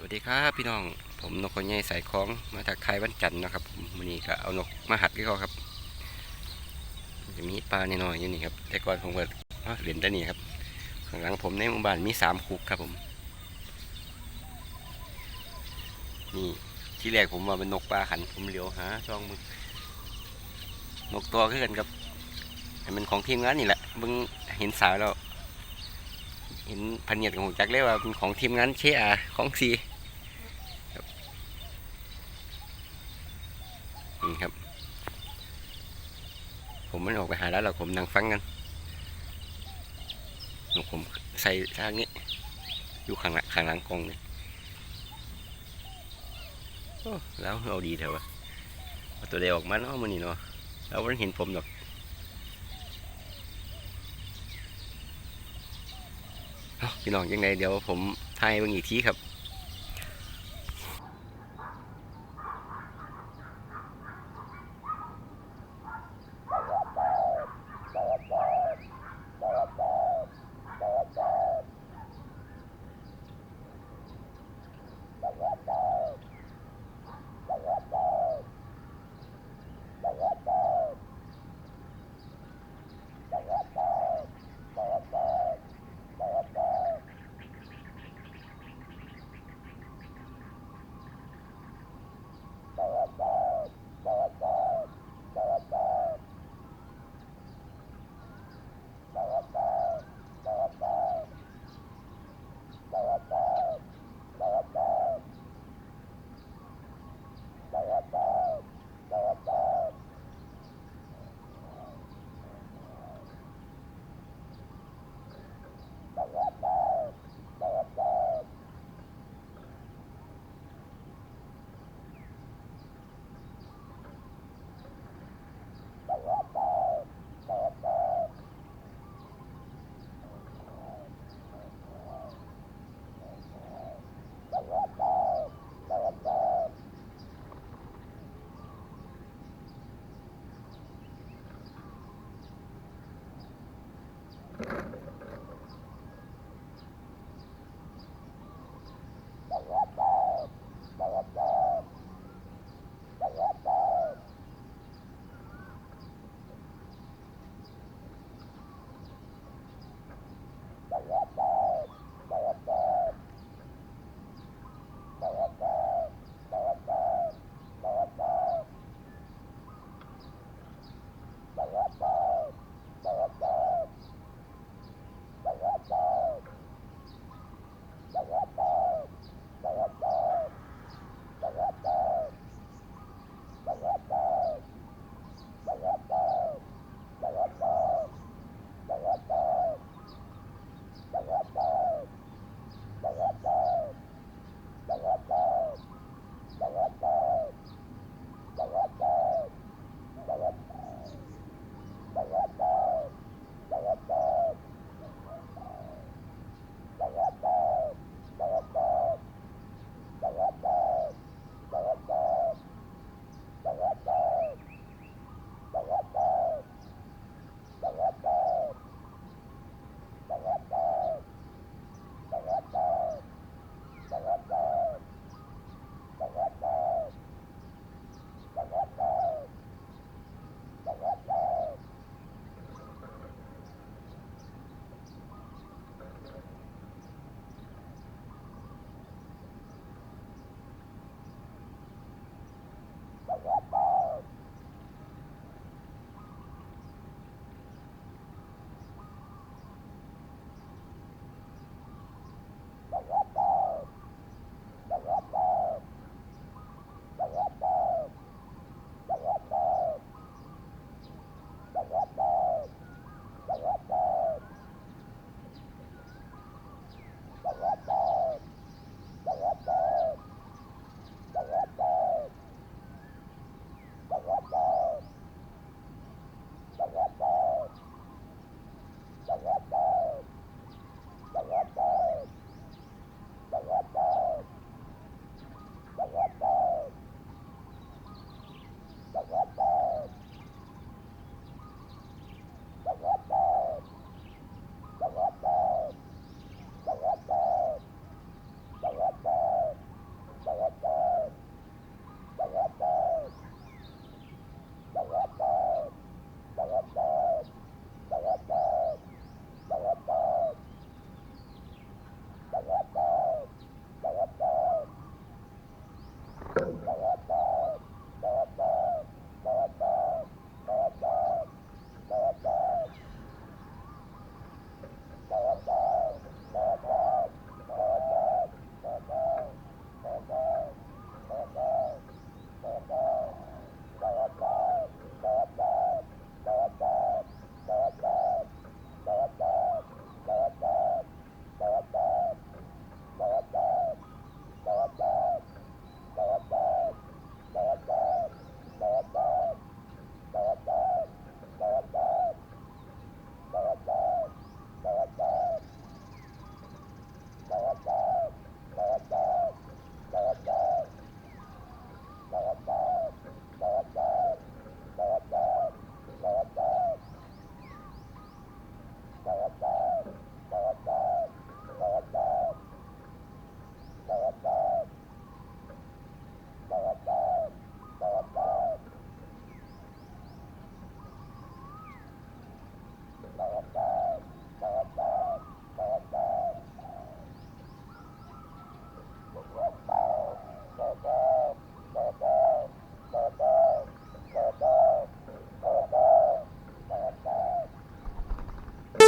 สวัสดีครับพี่น้องผมนกคนใหญ่สายคล้องมาจากไทยวันจันทร์นะครับผมวันนี้ก็เอานกมาหัดก็ครับจะมีปลาหน่อยๆอยู่นี่ครับแต่ก่อนผมก็เอาเหรียญแต่นี่ครับข้างหลังผมในหมู่บ้านมีสามคุกครับผมนี่ที่แรกผมว่าเป็นนกปลาขันผมเหลียวหาช่องมึงนกตัวขึ้นกันครับให้มันของทีมงานนี่แหละมึงเห็นสาวแล้วเห็นพันเนียดของหูจักเลยว่าเป็นของทีมงานเชียร์ของซีครับ นี่ครับ ผมมันออกไปหาแล้วเราผมนั่งฟังกันหนูผมใส่ทางนี้ อยู่ข้างหลังข้างหลังกองเลยแล้วเอาดีเถอะวะเอาตัวเดียวออกมาเนาะมันนี่เนาะแล้วมันเห็นผมดอกเอ้าพี่น้องยังไงเดี๋ยวผมถ่ายบิ่งอีกทีครับ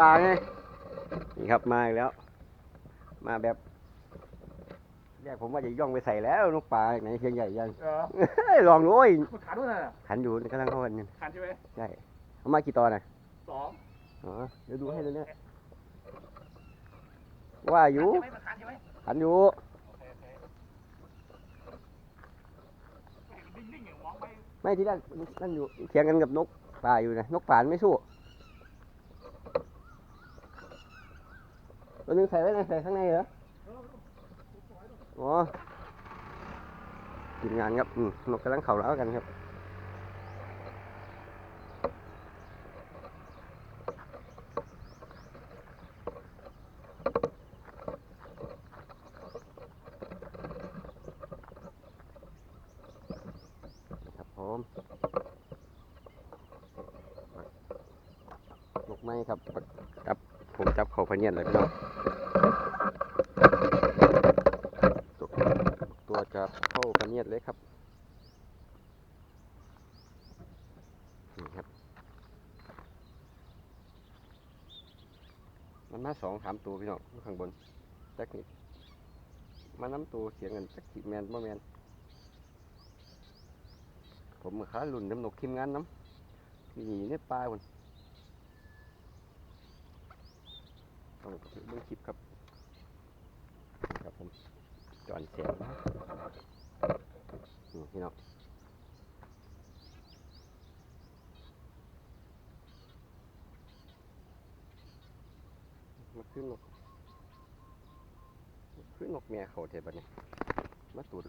ปลาไง นี่ครับมาอีกแล้ว มาแบบแรกผมว่าจะย่องไปใส่แล้วนกปลาไหนเชียงใหญ่ยังเออลองดูโอ้ยมันขาดด้วยน่ะขันอยู่กำลังเข้ากันอยู่ขาดใช่ไหมใช่เอามากี่ตอนน่ะสองอ๋อเดี๋ยวดูให้เลยเนี่ยว่าอยู่ใช่ไหมมันขาดใช่ไหมขันอยู่โอเคโอเคแม่งนิ่งๆอย่างมองไปไม่ที่แรกนั่นอยู่เถียงกันกับนกป่าอยู่นะนกป่ามันไม่สู้ตัวหนึง ใส่ไว้ไหนใส่ข้างในเหรออ๋อทีมงานครับนกกำลังเข่าแล้วกันครับครับผมนกไม้ครับ จับ ผมจับเขาพเนียนเลยพี่น้องตัวตัวจับ เข้าพะเนียนเลยครับนี่ครับ มันมาสองสามตัวพี่น้องข้างบนแจักนี่มาน้ำตัวเสียงกันจักสิแมนบ่แมนผมมาขาลุ่นน้ำนกทีมงานน้ำนี่ในป่าคนต้องเบิ่งคลิปครับ ครับผมจอนเสียงนะ พี่น้องมาขึ้นนกมาขึ้นนกแม่เขาเทบัดนี้มาตูด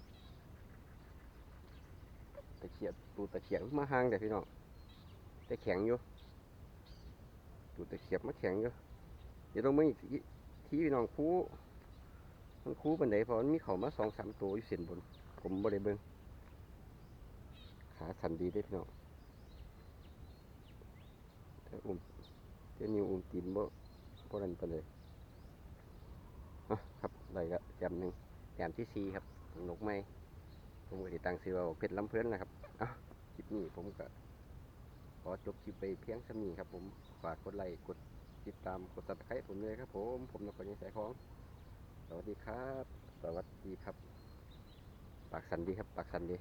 ตะเขียบตูดตะเขียงมาห่างแต่พี่น้องแต่แข็งอยู่ตูดตะเขียบมาแข็งอยู่เดี๋ยวต้องมึงอีกทีที่พี่น้องคู่มันคู่บันไดเพราะมันมีเขามาสองสามตัวอยู่เส้นบน ผมบ่ได้เบิงขาสันดีเด้พี่น้องแต่อุ้มเจ้านิวอุ้มตีนบ่บ่รันไปเลยอะครับได้ก็แจมหนึ่งแจมที่สี่ครับนกไม้ผมก็ติดตังชื่อว่าเพชรลำเพื่อนนะครับอะคลิปนี้ผมก็ขอจบคลิปไปเพียงเท่านี้ครับผมฝากกดไลค์กดติดตามกดซับสไครต์ผมเลยครับผมผมนกคนยังสายของ สวัสดีครับ สวัสดีครับ ปากสันดีครับ ปากสันดี